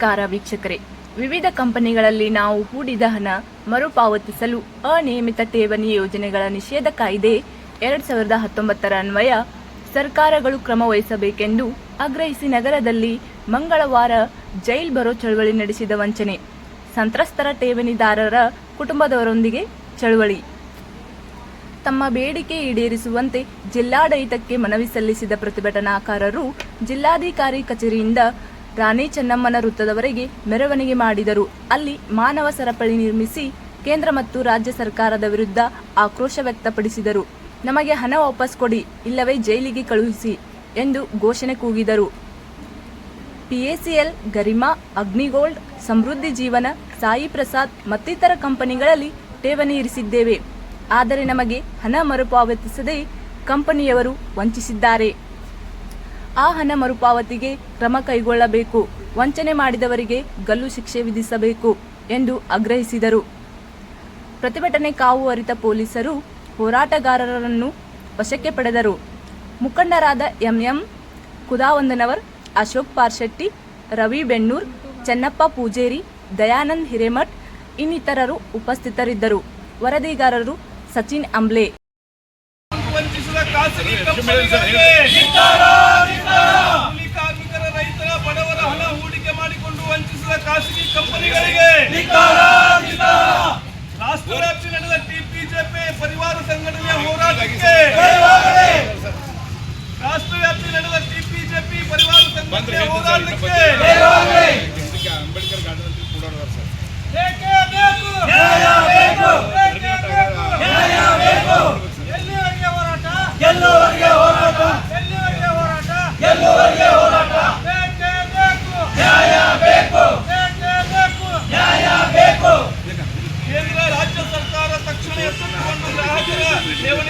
ನಮಸ್ಕಾರ ವೀಕ್ಷಕರೇ. ವಿವಿಧ ಕಂಪನಿಗಳಲ್ಲಿ ನಾವು ಹೂಡಿದ ಹಣ ಮರುಪಾವತಿಸಲು ಅನಿಯಮಿತ ಠೇವಣಿ ಯೋಜನೆಗಳ ನಿಷೇಧ ಕಾಯ್ದೆ ಎರಡ್ ಸಾವಿರದ ಹತ್ತೊಂಬತ್ತರ ಅನ್ವಯ ಸರ್ಕಾರಗಳು ಕ್ರಮ ವಹಿಸಬೇಕೆಂದು ಆಗ್ರಹಿಸಿ ನಗರದಲ್ಲಿ ಮಂಗಳವಾರ ಜೈಲ್ ಬರೋ ಚಳವಳಿ ನಡೆಸಿದ ವಂಚನೆ. ಸಂತ್ರಸ್ತರ ಠೇವಣಿದಾರರ ಕುಟುಂಬದವರೊಂದಿಗೆ ಚಳವಳಿ. ತಮ್ಮ ಬೇಡಿಕೆ ಈಡೇರಿಸುವಂತೆ ಜಿಲ್ಲಾಡಳಿತಕ್ಕೆ ಮನವಿ ಸಲ್ಲಿಸಿದ ಪ್ರತಿಭಟನಾಕಾರರು ಜಿಲ್ಲಾಧಿಕಾರಿ ಕಚೇರಿಯಿಂದ ರಾಣಿ ಚೆನ್ನಮ್ಮನ ವೃತ್ತದವರೆಗೆ ಮೆರವಣಿಗೆ ಮಾಡಿದರು. ಅಲ್ಲಿ ಮಾನವ ಸರಪಳಿ ನಿರ್ಮಿಸಿ ಕೇಂದ್ರ ಮತ್ತು ರಾಜ್ಯ ಸರ್ಕಾರದ ವಿರುದ್ಧ ಆಕ್ರೋಶ ವ್ಯಕ್ತಪಡಿಸಿದರು. ನಮಗೆ ಹಣ ವಾಪಸ್ ಕೊಡಿ, ಇಲ್ಲವೇ ಜೈಲಿಗೆ ಕಳುಹಿಸಿ ಎಂದು ಘೋಷಣೆ ಕೂಗಿದರು. ಪಿಎಸಿಎಲ್, ಗರಿಮಾ, ಅಗ್ನಿಗೋಲ್ಡ್, ಸಮೃದ್ಧಿ ಜೀವನ, ಸಾಯಿ ಪ್ರಸಾದ್ ಮತ್ತಿತರ ಕಂಪನಿಗಳಲ್ಲಿ ಠೇವಣಿ ಇರಿಸಿದ್ದೇವೆ. ಆದರೆ ನಮಗೆ ಹಣ ಮರುಪಾವತಿಸದೆ ಕಂಪನಿಯವರು ವಂಚಿಸಿದ್ದಾರೆ. ಆ ಹಣ ಮರುಪಾವತಿಗೆ ಕ್ರಮ ಕೈಗೊಳ್ಳಬೇಕು. ವಂಚನೆ ಮಾಡಿದವರಿಗೆ ಗಲ್ಲು ಶಿಕ್ಷೆ ವಿಧಿಸಬೇಕು ಎಂದು ಆಗ್ರಹಿಸಿದರು. ಪ್ರತಿಭಟನೆ ಕಾವು ಅರಿತ ಪೊಲೀಸರು ಹೋರಾಟಗಾರರನ್ನು ವಶಕ್ಕೆ ಪಡೆದರು. ಮುಖಂಡರಾದ ಎಂಎಂ ಕುದಾವಂದನವರ್ ಅಶೋಕ್ ಪಾರ್ಶೆಟ್ಟಿ, ರವಿ ಬೆಣ್ಣೂರ್, ಚೆನ್ನಪ್ಪ ಪೂಜೇರಿ, ದಯಾನಂದ್ ಹಿರೇಮಠ್ ಇನ್ನಿತರರು ಉಪಸ್ಥಿತರಿದ್ದರು. ವರದಿಗಾರರು ಸಚಿನ್ ಅಂಬ್ಲೆ ವಂಚಿಸಿದ ಖಾಸಗಿ ಕಂಪನಿಗಳಿಗೆ ಕೂಲಿ ಕಾರ್ಮಿಕರ ರೈತರ ಬಡವರ ಹಣ ಹೂಡಿಕೆ ಮಾಡಿಕೊಂಡು ವಂಚಿಸಿದ ಖಾಸಗಿ ಕಂಪನಿಗಳಿಗೆ ರಾಷ್ಟ್ರವ್ಯಾಪಿ ನಡೆದ ಟಿಪಿಜೆಪಿ ಪರಿವಾರ ಸಂಘಟನೆಯ ಹೋರಾಟಕ್ಕೆ ರಾಷ್ಟ್ರವ್ಯಾಪಿ ನಡೆದ ಟಿಪಿಜೆಪಿ ಪರಿವಾರ ಸಂಘಟನೆಯ ಹೋರಾಟಕ್ಕೆ ರಾಜ್ಯ ಸರ್ಕಾರ ತಕ್ಷಣ ಎಚ್ಚೆತ್ತುಕೊಂಡು ಗ್ರಾಹಕರ ಠೇವಣಿ